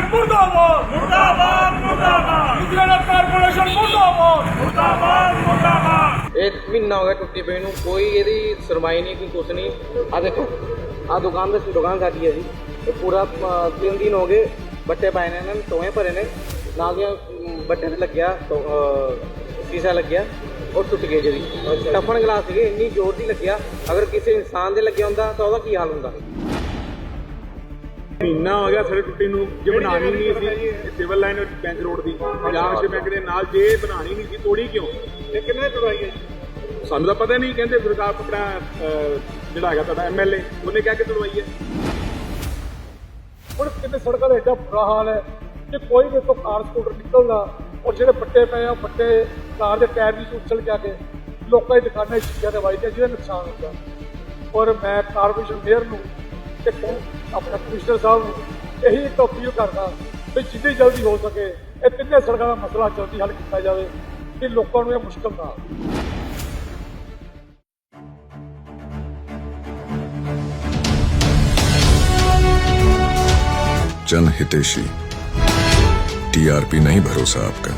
Corporation ਮੁਰਦਾਬਾਦ ਮੁਰਦਾਬਾਦ ਮੁਰਦਾਬਾਦ। ਲੁਧਿਆਣਾ ਕਾਰਪੋਰੇਸ਼ਨ ਮੁਰਦਾਬਾਦ ਮੁਰਦਾਬਾਦ ਮੁਰਦਾਬਾਦ। ਇਹ ਮਹੀਨਾ ਹੋ ਗਿਆ ਟੁੱਟੀ ਪਈ ਨੂੰ ਕੋਈ ਇਹਦੀ ਸੁਣਵਾਈ ਨਹੀਂ ਕੋਈ ਕੁਛ ਨਹੀਂ। ਆ ਦੇਖੋ ਆ ਦੁਕਾਨ ਦੇ ਦੁਕਾਨ ਸਾਡੀ ਹੈ ਜੀ। ਇਹ ਪੂਰਾ ਅ, ਤਿੰਨ ਦਿਨ ਹੋ ਗਏ ਬੱਟੇ ਪਾਏ ਨੇ ਇਹਨਾਂ ਨੇ ਟੋਏ ਭਰੇ ਨੇ। ਨਾਲ ਦੀਆਂ ਬੱਟੇ ਤੇ ਲੱਗਿਆ ਸ਼ੀਸ਼ਾ ਲੱਗਿਆ ਉਹ ਟੁੱਟ ਗਏ ਜੀ। ਟਫਨ ਗਲਾਸ ਸੀਗੇ ਇੰਨੀ ਜ਼ੋਰ ਦੀ ਲੱਗਿਆ। ਅਗਰ ਕਿਸੇ ਇਨਸਾਨ ਦੇ ਲੱਗਿਆ ਹੁੰਦਾ ਤਾਂ ਉਹਦਾ ਕੀ ਹਾਲ ਹੁੰਦਾ? ਮਹੀਨਾ ਹੋ ਗਿਆ ਸਾਡੇ ਟੁੱਟੀ ਨੂੰ ਜੇ ਬਣਾਣੀ ਨਹੀਂ ਸੀ ਇਹ ਸਿਵਲ ਲਾਈਨ ਬੈਂਕ ਰੋਡ ਦੀ ਪੰਜਾਬ ਨੈਸ਼ਨਲ ਬੈਂਕ ਦੇ ਨਾਲ ਜੇ ਬਣਾਣੀ ਨਹੀਂ ਸੀ ਤੋੜੀ ਕਿਉਂ? ਇਹ ਕਿੰਨੇ ਚੜਾਈ ਹੈ? ਸਾਨੂੰ ਤਾਂ ਪਤਾ ਨਹੀਂ ਕਹਿੰਦੇ ਸਰਕਾਰ ਆਪਣਾ ਜਿਹੜਾ ਹੈਗਾ ਤੁਹਾਡਾ ਐਮਐਲਏ ਉਹਨੇ ਕਹਿ ਕੇ ਤੁੜਵਾਈ ਹੈ। ਹੁਣ ਕਿਤੇ ਸੜਕਾਂ ਦਾ ਏਡਾ ਬੁਰਾ ਹਾਲ ਹੈ ਕਿ ਕੋਈ ਵੀ ਤੋਂ ਕਾਰ ਸਕੂਟਰ ਨਿਕਲਦਾ ਔਰ ਜਿਹੜੇ ਬੱਟੇ ਪਏ ਆ ਬੱਟੇ ਕਾਰ ਦੇ ਟਾਇਰ ਵੀ ਉਛਲ ਆ ਕੇ ਲੋਕਾਂ ਦੀ ਦੁਕਾਨਾਂ ਦੀ ਚੀਜ਼ਾਂ ਦੇ ਵੱਜਦੇ ਜਿਹਦਾ ਨੁਕਸਾਨ ਹੁੰਦਾ। ਔਰ ਮੈਂ ਕਾਰਪੋਰੇਸ਼ਨ ਮੇਅਰ ਨੂੰ ਤੇ ਆਪਣੇ ਕਮਿਸ਼ਨਰ ਸਾਹਿਬ ਨੂੰ ਇਹੀ ਇੱਕ ਅਪੀਲ ਕਰਦਾ ਵੀ ਜਿੰਨੀ ਜਲਦੀ ਹੋ ਸਕੇ ਇਹ ਤਿੰਨੇ ਸੜਕਾਂ ਦਾ ਮਸਲਾ ਜਲਦੀ ਹੱਲ ਕੀਤਾ ਜਾਵੇ ਕਿ ਲੋਕਾਂ ਨੂੰ ਇਹ ਮੁਸ਼ਕਲ ਨਾ ਆਵੇ जन हितेशी टीआरपी नहीं भरोसा आपका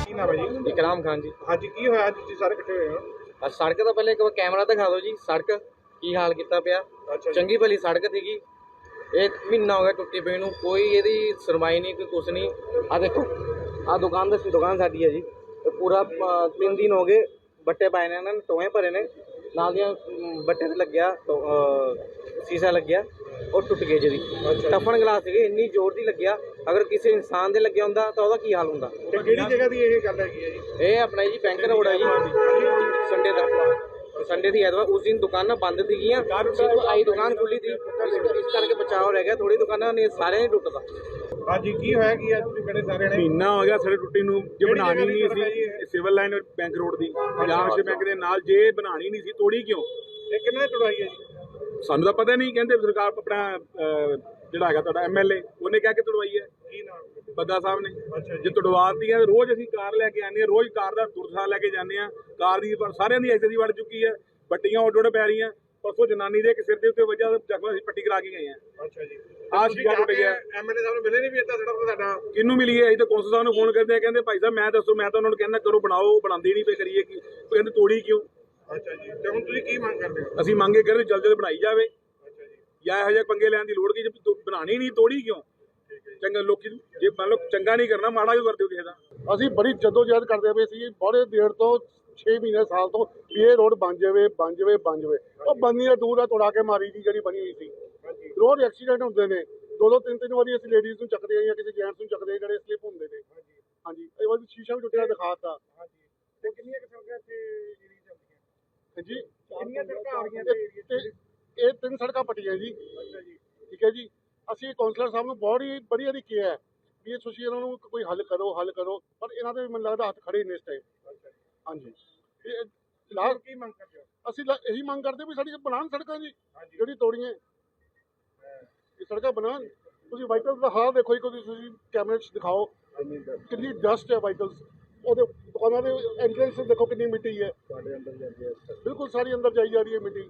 ਕੀ ਨਾਮ ਹੈ ਜੀ ਇਕਰਾਮ ਖਾਨ ਜੀ ਹਾਂਜੀ ਕੀ ਹੋਇਆ ਅੱਜ ਤੁਸੀਂ ਸਾਰੇ ਇਕੱਠੇ ਹੋਏ ਹੋ ਆ ਸੜਕ ਦਾ ਪਹਿਲੇ ਇੱਕ ਵਾਰ ਕੈਮਰਾ ਦਿਖਾ ਦਿਓ ਜੀ ਸੜਕ ਕੀ ਹਾਲ ਕੀਤਾ ਪਿਆ ਅੱਛਾ ਜੀ। ਚੰਗੀ ਭਲੀ ਸੜਕ ਸੀਗੀ ਇਹ ਮਹੀਨਾ ਹੋ ਗਿਆ ਟੁੱਟੀ ਪਈ ਨੂੰ ਕੋਈ ਇਹਦੀ ਸੁਣਵਾਈ ਨਹੀਂ ਕੋਈ ਕੁਛ ਨਹੀਂ। ਆ ਦੇਖੋ ਆ ਦੁਕਾਨ ਦੇ ਦੁਕਾਨ ਸਾਡੀ ਹੈ ਜੀ। ਪੂਰਾ ਤਿੰਨ ਦਿਨ ਹੋ ਗਏ ਬੱਟੇ ਪਾਏ ਨੇ ਇਹਨਾਂ ਨੇ ਟੋਏ ਭਰੇ ਨੇ। ਨਾਲ ਦੀਆਂ ਬੱਟੇ ਤੇ ਲੱਗਿਆ ਸ਼ੀਸ਼ਾ ਲੱਗਿਆ ਉਹ ਟੁੱਟ ਗਏ ਜੀ ਟਫਨ ਗਲਾਸ ਸੀਗੇ ਇੰਨੀ ਜ਼ੋਰ ਦੀ ਲੱਗਿਆ ਅਗਰ ਕਿਸੇ ਇਨਸਾਨ ਦੇ ਲੱਗਿਆ ਹੁੰਦਾ ਤਾਂ ਉਹਦਾ ਕੀ ਹਾਲ ਹੁੰਦਾ? ਕਿਹੜੀ ਜਗ੍ਹਾ ਦੀ ਇਹ ਗੱਲ ਹੈਗੀ ਹੈ ਜੀ? ਇਹ ਆਪਣਾ ਜੀ ਬੈਂਕ ਰੋਡ ਹੈ ਜੀ। ਸੰਡੇ ਦਾ। ਸੰਡੇ ਦੀ ਐਤਵਾਰ ਉਸ ਦਿਨ ਦੁਕਾਨਾਂ ਬੰਦ ਸੀਗੀਆਂ। ਸਿਰਫ ਆਈ ਦੁਕਾਨ ਖੁੱਲੀ ਸੀ। ਇਸ ਕਰਕੇ ਬਚਾਅ ਰਹਿ ਗਿਆ। ਥੋੜੀ ਦੁਕਾਨਾਂ ਨੇ ਸਾਰੇ ਨਹੀਂ ਟੁੱਟਦਾ ਹਾਂਜੀ ਕੀ ਹੋਇਆ ਕੀ ਅੱਜ ਤੁਸੀਂ ਬੜੇ ਸਾਰੇ ਨੇ ਮਹੀਨਾ ਹੋ ਗਿਆ ਸਾਡੇ ਟੁੱਟੀ ਨੂੰ। ਜੇ ਕਿਹੜੀ ਬਣਾਣੀ ਦੀ ਨਹੀਂ ਸੀ ਸਿਵਲ ਲਾਈਨ ਬੈਂਕ ਰੋਡ ਦੀ ਪੰਜਾਬ ਨੈਸ਼ਨਲ ਬੈਂਕ ਦੇ ਨਾਲ ਜੇ ਬਣਾਣੀ ਨਹੀਂ ਸੀ ਤੋੜੀ ਕਿਉਂ? ਇਹ ਕਿੰਨੇ ਚੜਾਈ ਹੈ ਜੀ? ਸਾਨੂੰ ਤਾਂ ਪਤਾ ਨਹੀਂ ਕਹਿੰਦੇ ਸਰਕਾਰ ਆਪਣਾ ਜਿਹੜਾ ਹੈਗਾ ਤੁਹਾਡਾ ਐਮਐਲਏ ਉਹਨੇ ਕਹਿ ਕੇ ਤੁੜਵਾਈ ਹੈ। ਕੀ ਨਾਮ? ਬੱਗਾ ਸਾਹਿਬ ਨੇ। ਜੇ ਤੁੜਵਾਤੀ ਹੈ ਰੋਜ਼ ਅਸੀਂ ਕਾਰ ਲੈ ਕੇ ਆਉਂਦੇ ਹਾਂ ਰੋਜ਼ ਕਾਰ ਦਾ ਦੁਰਸਾ ਲੈ ਕੇ ਜਾਂਦੇ ਹਾਂ। ਕਾਰ ਦੀ ਪਰ ਸਾਰਿਆਂ ਦੀ ਐਕਸੀ ਵੜ ਚੁੱਕੀ ਹੈ ਪੱਟੀਆਂ ਉੱਡ ਉੱਡ ਪੈ ਰਹੀਆਂ ਪਰਸੋਂ ਜਨਾਨੀ ਦੇ ਇੱਕ ਸਿਰ ਦੇ ਉੱਤੇ ਵਜ੍ਹਾ ਜ਼ਖਮ ਅਸੀਂ ਪੱਟੀ ਕਰਾ ਕੇ ਗਏ ਹਾਂ। ਅੱਛਾ ਜੀ। ਆਹ ਸ਼ੀਸ਼ਾ ਟੁੱਟ ਗਿਆ। ਐਮਐਲਏ ਸਾਹਿਬ ਨੂੰ ਮਿਲੇ ਨਹੀਂ ਵੀ ਇੱਦਾਂ ਸੜਕ ਸਾਡਾ? ਕਿਹਨੂੰ ਮਿਲੀ ਹੈ? ਅਸੀਂ ਤਾਂ ਕੌਂਸਲ ਸਾਹਿਬ ਨੂੰ ਫੋਨ ਕਰਦੇ ਆ ਕਹਿੰਦੇ ਭਾਈ ਸਾਹਿਬ ਮੈਂ ਦੱਸੋ ਮੈਂ ਤਾਂ ਉਹਨਾਂ ਨੂੰ ਕਹਿੰਦਾ ਕਰੋ ਬਣਾਓ ਬਣਾਉਂਦੇ ਨਹੀਂ ਪਏ ਕਰੀਏ ਕੀ ਕਹਿੰਦੇ ਤੋੜੀ ਕਿਉਂ? ਅੱਛਾ ਜੀ। ਤੇ ਹੁਣ ਤੁਸੀਂ ਕੀ ਮੰਗ ਕਰਦੇ ਹੋ? ਅਸੀਂ ਮੰਗੇ ਕਰਦੇ ਜਲਦ ਜਲਦ ਬਣਾਈ ਜਾਵੇ। ਅੱਛਾ ਜੀ। ਜਾਂ ਇਹੋ ਜਿਹੇ ਪੰਗੇ ਲੈਣ ਦੀ ਲੋੜ ਕੀ ਜੇ ਬਣਾਣੀ ਨਹੀਂ ਤੋੜੀ ਕਿਉਂ? ਚੰਗਾ ਲੋਕੀ ਜੇ ਮੰਨ ਲਓ ਚੰਗਾ ਨਹੀਂ ਕਰਨਾ ਮਾੜਾ ਕਿਉਂ ਕਰਦੇ ਹੋ ਕਿਸੇ ਦਾ? ਅਸੀਂ ਬੜੀ ਜਦੋਜਹਿਦ ਕਰਦੇ ਪਏ ਸੀ ਬੜੇ ਦੇਰ ਤੋਂ 6 ਮਹੀਨੇ ਸਾਲ ਤੋਂ ਵੀ ਇਹ ਰੋਡ ਬਣ ਜਾਵੇ ਬਣ ਜਾਵੇ ਬਣ ਜਾਵੇ। ਉਹ ਬੰਨੀ ਦਾ ਦੂਰ ਆ ਤੋੜਾ ਕੇ ਮਾਰੀ ਦੀ ਜਿਹੜੀ ਬਣੀ ਹੋਈ ਸੀ। ਰੋਡ ਐਕਸੀਡੈਂਟ ਹੁੰਦੇ ਨੇ। ਦੋ ਦੋ ਤਿੰਨ ਤਿੰਨ ਵਾਰੀ ਅਸੀਂ ਲੇਡੀਜ਼ ਨੂੰ ਚੱਕਦੇ ਆ ਜਾਂ ਕਿਸੇ ਜੈਂਟਸ ਨੂੰ ਚੱਕਦੇ ਆ ਜਿਹੜੇ ਸਲਿਪ ਹੁੰਦੇ ਨੇ। ਹਾਂਜੀ। ਇਹ ਵਾਰੀ ਸ਼ੀਸ਼ਾ ਵੀ ਟੁੱਟਿਆ ਦਿਖਾਤਾ ਹਾਂਜੀ। ਤੇ ਕਿੰਨੀਆਂ ਕਿ ਸੜਕਾਂ ਤੇ ਜਿਹੜੀ ਚੱਲਦੀਆਂ? ਹਾਂਜੀ। ਕਿੰਨੀਆਂ ਸੜਕਾਂ ਆ ਰਹੀਆਂ ਤੇ ਇਹ- ਇਹ ਤਿੰਨ ਸੜਕਾਂ ਪੱਟੀਆਂ ਜੀ। ਅੱਛਾ ਜੀ। ਠੀਕ ਹੈ ਜੀ। ਅਸੀਂ ਕਾਉਂਸਲਰ ਸਾਹਿਬ ਨੂੰ ਬੜੀ ਬੜੀ ਵਾਰੀ ਕਿਹਾ ਹੈ ਵੀ ਤੁਸੀਂ ਇਹਨਾਂ ਨੂੰ ਕੋਈ ਹੱਲ ਕਰੋ ਹੱਲ ਕਰੋ ਪਰ ਇਹਨਾਂ ਦੇ ਵੀ ਮੈਨੂੰ ਲੱਗਦਾ ਹੱਥ ਖੜੇ ਨੇ ਇਸ ਟਾਈਮ ਜੀ ਹਾਂਜੀ। ਇਹ ਲਾਸਟ ਕੀ ਮੰਗ ਕਰਦੇ ਹੋ? ਅਸੀਂ ਲ- ਇਹੀ ਮੰਗ ਕਰਦੇ ਵੀ ਸਾਡੀ ਬਣਾਉਣ ਸੜਕਾਂ ਜੀ ਜਿਹੜੀ ਤੋੜੀਆਂ। ਇਹ ਸੜਕਾਂ ਬਣਾਉਣ। ਤੁਸੀਂ ਵਾਹੀਕਲ ਦਾ ਹਾਲ ਦੇਖੋ ਇੱਕ ਤੁਸੀਂ ਕੈਮਰੇ 'ਚ ਦਿਖਾਓ। ਕਿੰਨੀ ਡਸਟ ਹੈ ਵਾਹੀਕਲਸ ਉਹਦੇ ਦੁਕਾਨਾਂ ਦੇ ਐਂਟਰੈਂਸ ਦੇਖੋ ਕਿੰਨੀ ਮਿੱਟੀ ਹੈ। ਬਿਲਕੁਲ ਸਾਰੀ ਅੰਦਰ ਜਾਈ ਜਾ ਰਹੀ ਹੈ ਮਿੱਟੀ।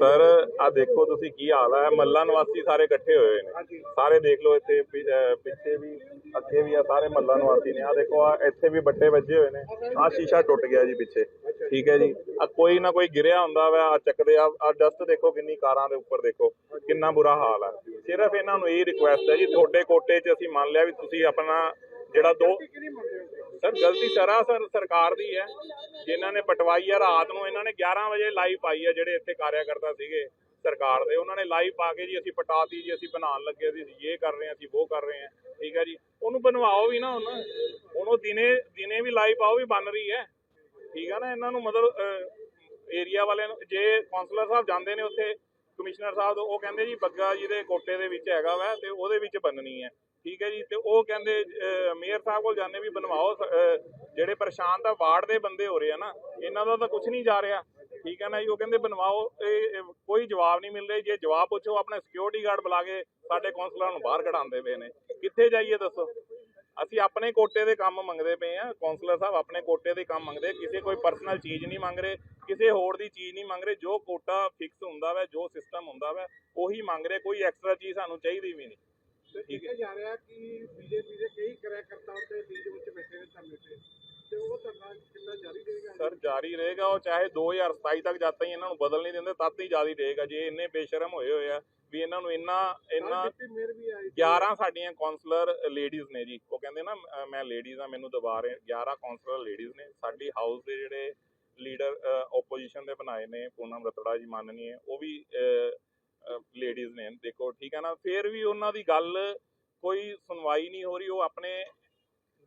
ਸਰ ਆ ਦੇਖੋ ਤੁਸੀਂ ਕੀ ਹਾਲ ਹੈ। ਮੱਲਾ ਨਿਵਾਸੀ ਸਾਰੇ ਇਕੱਠੇ ਹੋਏ ਨੇ। ਸਾਰੇ ਦੇਖ ਲਓ ਇੱਥੇ ਪਿੱਛੇ ਵੀ ਅੱਗੇ ਵੀ ਆ ਸਾਰੇ ਮੱਲਾ ਨਿਵਾਸੀ ਨੇ। ਆ ਦੇਖੋ ਆ ਇੱਥੇ ਵੀ ਬੱਟੇ ਵੱਜੇ ਹੋਏ ਨੇ। ਆ ਸ਼ੀਸ਼ਾ ਟੁੱਟ ਗਿਆ ਜੀ ਪਿੱਛੇ। ਠੀਕ ਹੈ ਜੀ। ਆ ਕੋਈ ਨਾ ਕੋਈ ਗਿਰਿਆ ਹੁੰਦਾ ਵਾ ਆ ਚੱਕਦੇ ਆ। ਆ ਡਸਟ ਦੇਖੋ ਕਿੰਨੀ ਕਾਰਾਂ ਦੇ ਉੱਪਰ ਦੇਖੋ ਕਿੰਨਾ ਬੁਰਾ ਹਾਲ ਹੈ। ਸਿਰਫ ਇਹਨਾਂ ਨੂੰ ਇਹ ਰਿਕੁਐਸਟ ਹੈ ਜੀ ਤੁਹਾਡੇ ਕੋਟੇ 'ਚ ਅਸੀਂ ਮੰਨ ਲਿਆ ਵੀ ਤੁਸੀਂ ਆਪਣਾ ਜਿਹੜਾ ਦੋ ਸਰ, ਗਲਤੀ ਸਰਾਸਰ ਸਰਕਾਰ ਦੀ ਹੈ। ਜਿਨ੍ਹਾਂ ਨੇ ਪਟਵਾਈ ਹੈ ਰਾਤ ਨੂੰ ਇਹਨਾਂ ਨੇ 11 ਵਜੇ ਲਾਈਵ ਪਾਈ ਹੈ ਜਿਹੜੇ ਇੱਥੇ ਕਾਰਿਆਕਰਤਾ ਸੀਗੇ ਸਰਕਾਰ ਦੇ। ਉਹਨਾਂ ਨੇ ਲਾਈਵ ਪਾ ਕੇ ਜੀ, ਅਸੀਂ ਪਟਾਤੀ ਜੀ, ਅਸੀਂ ਬਣਾਉਣ ਲੱਗੇ ਸੀ ਅਸੀਂ ਇਹ ਕਰ ਰਹੇ ਹਾਂ ਅਸੀਂ ਉਹ ਕਰ ਰਹੇ ਹਾਂ ਠੀਕ ਹੈ ਜੀ? ਉਹਨੂੰ ਬਣਵਾਓ ਵੀ ਨਾ ਹੁਣ। ਹੁਣ ਉਹ ਦਿਨੇ ਦਿਨੇ ਵੀ ਲਾਈਵ ਪਾਓ ਵੀ ਬਣ ਰਹੀ ਹੈ। ਠੀਕ ਹੈ ਨਾ, ਇਹਨਾਂ ਨੂੰ ਮਤਲਬ ਏਰੀਆ ਵਾਲਿਆਂ ਨੂੰ, ਜੇ ਕਾਉਂਸਲਰ ਸਾਹਿਬ ਜਾਂਦੇ ਨੇ ਉੱਥੇ, ਕਮਿਸ਼ਨਰ ਸਾਹਿਬ, ਉਹ ਕਹਿੰਦੇ ਜੀ, ਬੱਗਾ ਜੀ ਦੇ ਕੋਟੇ ਦੇ ਵਿੱਚ ਹੈਗਾ ਵਾ ਤੇ ਉਹਦੇ ਵਿੱਚ ਬੰਨਣੀ ਹੈ। ਠੀਕ ਹੈ ਜੀ, ਤੇ ਉਹ ਕਹਿੰਦੇ ਮੇਅਰ ਸਾਹਿਬ ਕੋਲ ਜਾਂਦੇ ਵੀ ਬਣਵਾਓ ਜਿਹੜੇ ਪਰੇਸ਼ਾਨ ਤਾਂ ਵਾਰਡ ਦੇ ਬੰਦੇ ਹੋ ਰਹੇ ਆ ਨਾ, ਇਹਨਾਂ ਦਾ ਤਾਂ ਕੁਝ ਨਹੀਂ ਜਾ ਰਿਹਾ। ਠੀਕ ਹੈ ਨਾ ਜੀ, ਉਹ ਕਹਿੰਦੇ ਬਣਵਾਓ, ਇਹ ਕੋਈ ਜਵਾਬ ਨਹੀਂ ਮਿਲ ਰਿਹਾ। ਜੇ ਜਵਾਬ ਪੁੱਛੋ, ਆਪਣੇ ਸਿਕਿਉਰਿਟੀ ਗਾਰਡ ਬੁਲਾ ਕੇ ਸਾਡੇ ਕੌਂਸਲਰਾਂ ਨੂੰ ਬਾਹਰ ਕਢਾਉਂਦੇ ਪਏ ਨੇ। ਕਿੱਥੇ ਜਾਈਏ ਦੱਸੋ? ਅਸੀਂ ਆਪਣੇ ਕੋਟੇ ਦੇ ਕੰਮ ਮੰਗਦੇ ਪਏ ਆ। ਕੌਂਸਲਰ ਸਾਹਿਬ ਆਪਣੇ ਕੋਟੇ ਦੇ ਕੰਮ ਮੰਗਦੇ ਕਿਸੇ ਕੋਈ ਪਰਸਨਲ ਚੀਜ਼ ਨਹੀਂ ਮੰਗ ਰਹੇ, ਕਿਸੇ ਹੋਰ ਦੀ ਚੀਜ਼ ਨਹੀਂ ਮੰਗ ਰਹੇ। ਜੋ ਕੋਟਾ ਫਿਕਸ ਹੁੰਦਾ ਵਾ, ਜੋ ਸਿਸਟਮ ਹੁੰਦਾ ਵਾ, ਉਹੀ ਮੰਗ ਰਹੇ। ਕੋਈ ਐਕਸਟਰਾ ਚੀਜ਼ ਸਾਨੂੰ ਚਾਹੀਦੀ ਵੀ ਨਹੀਂ। ਠੀਕ ਹੈ। ਜਾ ਰਿਹਾ ਹੈ ਕਿ ਬੀਜੇਪੀ ਦੇ ਕਈ ਕਾਰਜਕਰਤਾ ਉੱਤੇ ਬੀਜ ਵਿੱਚ ਬੈਠੇ ਨੇ ਧਰਨੇ ਤੇ। ਤੇ ਉਹ ਧਰਨਾ ਕਿੰਨਾ ਜਾਰੀ ਰਹੇਗਾ? ਸਰ ਜਾਰੀ ਰਹੇਗਾ ਉਹ ਚਾਹੇ 2027 ਤੱਕ ਜਦ ਤਾਈਂ ਇਹਨਾਂ ਨੂੰ ਬਦਲ ਨਹੀਂ ਦਿੰਦੇ ਤਦ ਹੀ ਜਾਰੀ ਰਹੇਗਾ। ਜੇ ਇੰਨੇ ਬੇਸ਼ਰਮ ਹੋਏ ਹੋਏ ਆ ਵੀ ਇਹਨਾਂ ਨੂੰ ਇੰਨਾ ਇੰਨਾ ਡਿਪਟੀ ਮੇਅਰ ਵੀ ਆਈ ਸੀ। 11 ਸਾਡੀਆਂ ਕਾਉਂਸਲਰ ਲੇਡੀਜ਼ ਨੇ ਜੀ। ਉਹ ਕਹਿੰਦੇ ਨਾ ਮੈਂ ਲੇਡੀਜ਼ ਆ ਮੈਨੂੰ ਦਬਾ ਰਹੇ 11 ਕਾਉਂਸਲਰ ਲੇਡੀਜ਼ ਨੇ। ਸਾਡੀ ਹਾਊਸ ਦੇ ਜਿਹੜੇ ਲੀਡਰ ਆਪੋਜੀਸ਼ਨ ਦੇ ਬਣਾਏ ਨੇ ਪੂਨਮ ਰਤੜਾ ਜੀ ਮਾਨਨੀਏ ਉਹ ਵੀ ਲੇਡੀਜ਼ ਨੇ ਦੇਖੋ ਠੀਕ ਹੈ ਨਾ? ਫਿਰ ਵੀ ਉਹਨਾਂ ਦੀ ਗੱਲ ਕੋਈ ਸੁਣਵਾਈ ਨਹੀਂ ਹੋ ਰਹੀ ਉਹ ਆਪਣੇ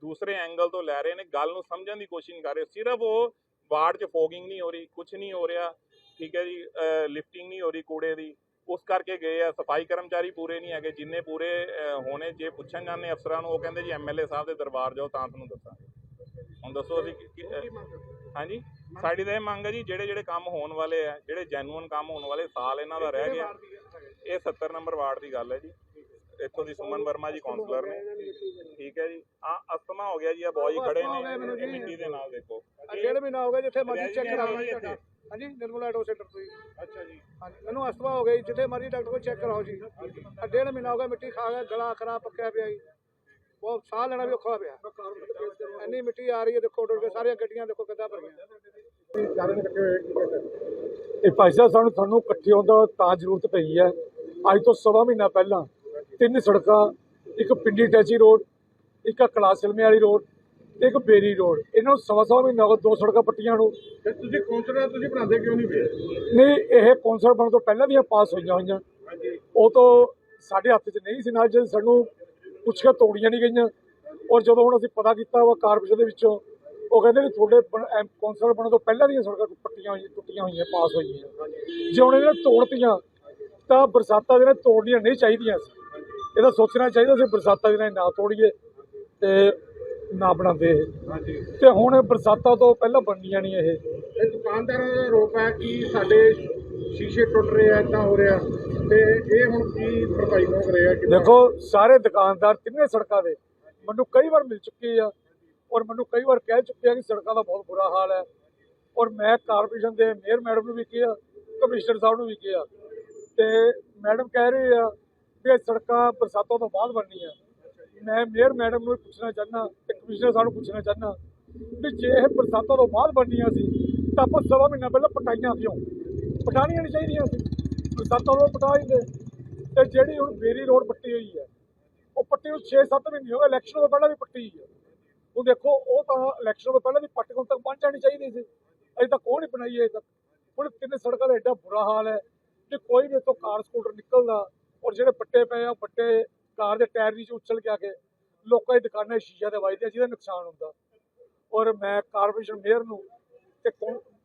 ਦੂਸਰੇ ਐਂਗਲ ਤੋਂ ਲੈ ਰਹੇ ਨੇ ਗੱਲ ਨੂੰ ਸਮਝਣ ਦੀ ਕੋਸ਼ਿਸ਼ ਨਹੀਂ ਕਰ ਰਹੇ। ਸਿਰਫ ਉਹ ਵਾਰਡ 'ਚ ਫੋਗਿੰਗ ਨਹੀਂ ਹੋ ਰਹੀ ਕੁਝ ਨਹੀਂ ਹੋ ਰਿਹਾ ਠੀਕ ਹੈ ਜੀ ਲਿਫਟਿੰਗ ਨਹੀਂ ਹੋ ਰਹੀ ਕੂੜੇ ਦੀ। ਉਸ ਕਰਕੇ ਗਏ ਆ ਸਫ਼ਾਈ ਕਰਮਚਾਰੀ ਪੂਰੇ ਨਹੀਂ ਹੈਗੇ ਜਿੰਨੇ ਪੂਰੇ ਹੋਣੇ ਜੇ ਪੁੱਛਣ ਜਾਂਦੇ ਅਫਸਰਾਂ ਨੂੰ ਉਹ ਕਹਿੰਦੇ ਜੀ ਐਮਐਲਏ ਸਾਹਿਬ ਦੇ ਦਰਬਾਰ ਜਾਓ ਤਾਂ ਤੁਹਾਨੂੰ ਦੱਸਾਂਗੇ। ਹੁਣ ਦੱਸੋ ਅਸੀਂ ਹਾਂਜੀ? ਸਾਡੀ ਤਾਂ ਇਹ ਮੰਗ ਹੈ ਜੀ ਜਿਹੜੇ ਜਿਹੜੇ ਕੰਮ ਹੋਣ ਵਾਲੇ ਆ ਜਿਹੜੇ ਜੈਨੂਅਨ ਕੰਮ ਹੋਣ ਵਾਲੇ ਸਾਲ ਇਹਨਾਂ ਦਾ ਰਹਿ ਗਿਆ। ਇਹ 70 ਨੰਬਰ ਵਾਰਡ ਦੀ ਗੱਲ ਹੈ ਜੀ। ਇੱਥੋਂ ਦੀ ਸੁਮਨ ਵਰਮਾ ਜੀ ਕਾਉਂਸਲਰ ਨੇ। ਠੀਕ ਹੈ ਜੀ। ਆ ਅਸਤਮਾ ਹੋ ਗਿਆ ਜੀ ਆ ਬॉय ਖੜੇ ਨੇ। ਮਿੱਟੀ ਦੇ ਨਾਲ ਦੇਖੋ। ਡੇਢ ਮਹੀਨਾ ਹੋ ਗਿਆ ਜਿੱਥੇ ਮਰਜ਼ੀ ਚੈੱਕ ਜੀ ਤੁਹਾਡਾ। ਹਾਂਜੀ ਨਿਰਮਲ ਆਟੋ ਸੈਂਟਰ ਤੋਂ ਜੀ। ਅੱਛਾ ਜੀ। ਹਾਂਜੀ ਮੈਨੂੰ ਅਸਥਮਾ ਹੋ ਗਿਆ ਜੀ ਜਿੱਥੇ ਮਰਜ਼ੀ ਡਾਕਟਰ ਕੋਲ ਚੈੱਕ ਕਰਾਓ ਜੀ। ਡੇਢ ਮਹੀਨਾ ਹੋ ਗਿਆ ਮਿੱਟੀ ਖਾ ਗਿਆ ਗਲਾ ਖਰਾਬ ਪੱਕਿਆ ਪਿਆ ਜੀ। ਬਹੁਤ ਸਾਹ ਲੈਣਾ ਵੀ ਔਖਾ ਪਿਆ। ਇੰਨੀ ਮਿੱਟੀ ਆ ਰਹੀ ਹੈ ਦੇਖੋ ਡੋਲ ਕੇ ਸਾਰੀਆਂ ਗੱਡੀਆਂ ਦੇਖੋ ਕਿੱਦਾਂ ਭਰੀਆਂ। ਇਹ ਭਾਈ ਸਾਹਿਬ ਸਾਨੂੰ ਸਾਨੂੰ ਇਕੱਠੇ ਹੋਣ ਦਾ ਤਾਂ ਜ਼ਰੂਰਤ ਪਈ ਹੈ। ਅੱਜ ਤੋਂ ਸਵਾ ਮਹੀਨਾ ਪਹਿਲਾਂ ਤਿੰਨ ਸੜਕਾਂ ਇੱਕ ਪਿੰਡੀ ਟੈਚੀ ਰੋਡ ਇੱਕ ਆਹ ਕਲਾਸ ਸਿਲਮੇ ਵਾਲੀ ਰੋਡ ਤੇ ਇੱਕ ਬੇਰੀ ਰੋਡ। ਇਹਨਾਂ ਨੂੰ ਸਵਾ ਸਵਾ ਮਹੀਨਾ ਹੋ ਦੋ ਸੜਕਾਂ ਪੱਟੀਆਂ ਨੂੰ। ਤੇ ਤੁਸੀਂ ਕੌਂਸਲਰ ਤੁਸੀਂ ਬਣਾਉਂਦੇ ਕਿਉਂ ਨਹੀਂ ਪਏ? ਨਹੀਂ ਇਹ ਕੌਂਸਲ ਬਣਨ ਤੋਂ ਪਹਿਲਾਂ ਦੀਆਂ ਪਾਸ ਹੋਈਆਂ ਹੋਈਆਂ। ਉਹ ਤੋਂ ਸਾਡੇ ਹੱਥ 'ਚ ਨਹੀਂ ਸੀ ਨਾ ਜਦ ਸਾਨੂੰ ਪੁੱਛ ਤੋੜੀਆਂ ਨਹੀਂ ਗਈਆਂ। ਔਰ ਜਦੋਂ ਹੁਣ ਅਸੀਂ ਪਤਾ ਕੀਤਾ ਵਾ ਕਾਰਪੋਰੇਸ਼ਨ ਦੇ ਵਿੱਚੋਂ, ਉਹ ਕਹਿੰਦੇ ਵੀ ਤੁਹਾਡੇ ਬਣ- ਐਮ- ਕੌਂਸਲਰ ਬਣਨ ਤੋਂ ਪਹਿਲਾਂ ਦੀਆਂ ਸੜਕਾਂ ਪੱਟੀਆਂ ਹੋਈਆਂ, ਟੁੱਟੀਆਂ ਹੋਈਆਂ, ਪਾਸ ਹੋਈਆਂ। ਜੇ ਹੁਣ ਇਹਨਾਂ ਨੇ ਤੋੜਤੀਆਂ, ਤਾਂ ਬਰਸਾਤਾਂ ਦੇ ਨਾਲ ਤੋੜਨੀਆਂ ਨਹੀਂ ਚਾਹੀਦੀਆਂ ਸੀ। ਇਹਦਾ ਸੋਚਣਾ ਚਾਹੀਦਾ ਸੀ ਬਰਸਾਤਾਂ ਦੇ ਨਾਲ ਨਾ ਤੋੜੀਏ ਤੇ ਨਾ ਬਣਾਉਂਦੇ ਇਹ। ਹਾਂਜੀ ਤੇ ਹੁਣ ਬਰਸਾਤਾਂ ਤੋਂ ਪਹਿਲਾਂ ਬਣਨੀਆਂ ਨਹੀਂ ਇਹ ਦੁਕਾਨਦਾਰਾਂ ਦਾ ਆਰੋਪ ਹੈ ਕਿ ਸਾਡੇ ਸ਼ੀਸ਼ੇ ਟੁੱਟ ਰਹੇ ਆ, ਏਦਾਂ ਹੋ ਰਿਹਾ। ਤੇ ਇਹ ਹੁਣ ਕੀ ਭਰਪਾਈ ਮੰਗ ਰਹੇ ਆ ਕਿ ਦੇਖੋ, ਸਾਰੇ ਦੁਕਾਨਦਾਰ ਤਿੰਨੇ ਸੜਕਾਂ ਦੇ, ਮੈਨੂੰ ਕਈ ਵਾਰ ਮਿਲ ਚੁੱਕੇ ਆ ਔਰ ਮੈਨੂੰ ਕਈ ਵਾਰ ਕਹਿ ਚੁੱਕੇ ਆ ਕਿ ਸੜਕਾਂ ਦਾ ਬਹੁਤ ਬੁਰਾ ਹਾਲ ਹੈ। ਔਰ ਮੈਂ ਕਾਰਪੋਰੇਸ਼ਨ ਦੇ ਮੇਅਰ ਮੈਡਮ ਨੂੰ ਵੀ ਕਿਹਾ, ਕਮਿਸ਼ਨਰ ਸਾਹਿਬ ਨੂੰ ਵੀ ਕਿਹਾ ਤੇ ਮੈਡਮ ਕਹਿ ਰਹੇ ਆ ਵੀ ਇਹ ਸੜਕਾਂ ਬਰਸਾਤਾਂ ਤੋਂ ਬਾਅਦ ਬਣਨੀਆਂ। ਮੈਂ ਮੇਅਰ ਮੈਡਮ ਨੂੰ ਪੁੱਛਣਾ ਚਾਹੁੰਦਾ ਤੇ ਕਮਿਸ਼ਨਰ ਸਾਹਿਬ ਨੂੰ ਪੁੱਛਣਾ ਚਾਹੁੰਦਾ ਵੀ ਜੇ ਇਹ ਬਰਸਾਤਾਂ ਤੋਂ ਬਾਅਦ ਬਣਨੀਆਂ ਸੀ ਤਾਂ ਆਪਾਂ ਸਵਾ ਮਹੀਨਾ ਪਹਿਲਾਂ ਪਟਾਈਆਂ ਕਿਉਂ? ਪਟਾਣੀਆਂ ਨਹੀਂ ਚਾਹੀਦੀਆਂ ਸੀ। ਬਰਸਾਤਾਂ ਤੋਂ ਪਟਾ ਹੀ ਦੇ। ਤੇ ਜਿਹੜੀ ਹੁਣ ਬੇਰੀ ਰੋਡ ਪੱਟੀ ਹੋਈ ਹੈ, ਉਹ ਪੱਟੀ ਨੂੰ 6-7 ਮਹੀਨੇ ਹੋ ਗਏ ਇਲੈਕਸ਼ਨ ਤੋਂ ਪਹਿਲਾਂ ਵੀ ਪੱਟੀ ਹੈ। ਉਹ ਦੇਖੋ, ਉਹ ਤਾਂ ਇਲੈਕਸ਼ਨ ਤੋਂ ਪਹਿਲਾਂ ਵੀ ਪੱਟ ਹੁਣ ਤੱਕ ਪਹੁੰਚ ਜਾਣੀ ਚਾਹੀਦੀ ਸੀ। ਅਜੇ ਤੱਕ ਉਹ ਨਹੀਂ ਬਣਾਈ ਅਜੇ ਤੱਕ। ਹੁਣ ਤਿੰਨ ਸੜਕਾਂ ਦਾ ਐਡਾ ਬੁਰਾ ਹਾਲ ਹੈ ਕਿ ਕੋਈ ਵੀ ਇੱਥੋਂ ਕਾਰ ਸਕੂਟਰ ਨਿਕਲਦਾ, ਔਰ ਜਿਹੜੇ ਪੱਟੇ ਪਏ ਆ ਪੱਟੇ ਕਾਰ ਦੇ ਟਾਇਰ ਵਿੱਚ ਉਛਲ ਕੇ ਆ ਕੇ ਲੋਕਾਂ ਦੀ ਦੁਕਾਨਾਂ 'ਚ ਸ਼ੀਸ਼ਾ ਦੇ ਵੱਜਦੇ ਜਿਹਦਾ ਨੁਕਸਾਨ ਹੁੰਦਾ। ਔਰ ਮੈਂ ਕਾਰਪੋਰੇਸ਼ਨ ਮੇਅਰ ਨੂੰ ਤੇ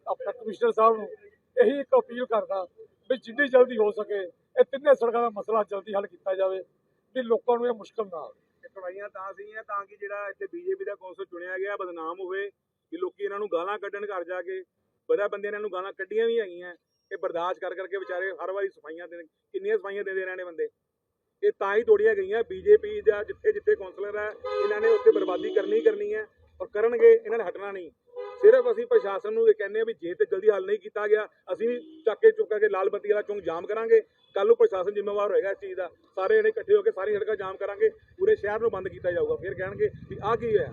ਆਪਣਾ ਕਮਿਸ਼ਨਰ ਸਾਹਿਬ ਨੂੰ ਇਹੀ ਇੱਕ ਅਪੀਲ ਕਰਦਾ ਵੀ ਜਿੰਨੀ ਜਲਦੀ ਹੋ ਸਕੇ ਇਹ ਤਿੰਨੇ ਸੜਕਾਂ ਦਾ ਮਸਲਾ ਜਲਦੀ ਹੱਲ ਕੀਤਾ ਜਾਵੇ, ਵੀ ਲੋਕਾਂ ਨੂੰ ਇਹ ਮੁਸ਼ਕਲ ਨਾ ਆਵੇ। ਕੜਾਈਆਂ ਤਾਂ ਸੀਗੀਆਂ, ਤਾਂ ਕਿ ਜਿਹੜਾ ਇੱਥੇ ਬੀਜੇਪੀ ਦਾ ਕੌਂਸਲ ਚੁਣਿਆ ਗਿਆ, ਬਦਨਾਮ ਹੋਵੇ ਕਿ ਲੋਕੀ ਇਹਨਾਂ ਨੂੰ ਗਾਲਾਂ ਕੱਢਣ ਘਰ ਜਾ ਕੇ। ਬੜਾ ਬੰਦੇ ਇਹਨਾਂ ਨੂੰ ਗਾਲਾਂ ਕੱਢੀਆਂ ਵੀ ਹੈਗੀਆਂ, ਇਹ ਬਰਦਾਸ਼ਤ ਕਰ ਕਰਕੇ ਵਿਚਾਰੇ ਹਰ ਵਾਰੀ ਸਫਾਈਆਂ ਦੇ ਕਿੰਨੀਆਂ ਸਫਾਈਆਂ ਦਿੰਦੇ ਰਹਿਣੇ ਬੰਦੇ। ਇਹ ਤਾਂ ਹੀ ਤੋੜੀਆਂ ਗਈਆਂ, ਬੀਜੇਪੀ ਦਾ ਜਿੱਥੇ ਜਿੱਥੇ ਕੌਂਸਲਰ ਹੈ, ਇਹਨਾਂ ਨੇ ਉੱਥੇ ਬਰਬਾਦੀ ਕਰਨੀ ਕਰਨੀ ਹੈ, ਔਰ ਕਰਨਗੇ, ਇਹਨਾਂ ਨੇ ਹਟਣਾ ਨਹੀਂ। ਸਿਰਫ ਅਸੀਂ ਪ੍ਰਸ਼ਾਸਨ ਨੂੰ ਇਹ ਕਹਿੰਦੇ ਆ ਵੀ ਜੇ ਤੇ ਜਲਦੀ ਹੱਲ ਨਹੀਂ ਕੀਤਾ ਗਿਆ, ਅਸੀਂ ਵੀ ਚੱਕ ਕੇ ਚੁੱਕ ਕੇ ਲਾਲ ਬੱਤੀ ਵਾਲਾ ਚੌਂਕ ਜਾਮ ਕਰਾਂਗੇ। ਕੱਲ ਨੂੰ ਪ੍ਰਸ਼ਾਸਨ ਜ਼ਿੰਮੇਵਾਰ ਹੋਏਗਾ ਇਸ ਚੀਜ਼ ਦਾ। ਸਾਰੇ ਜਣੇ ਇਕੱਠੇ ਹੋ ਕੇ ਸਾਰੀ ਸੜਕਾਂ ਜਾਮ ਕਰਾਂਗੇ। ਪੂਰੇ ਸ਼ਹਿਰ ਨੂੰ ਬੰਦ ਕੀਤਾ ਜਾਊਗਾ। ਫਿਰ ਕਹਿਣਗੇ ਵੀ ਆਹ ਕੀ ਹੋਇਆ?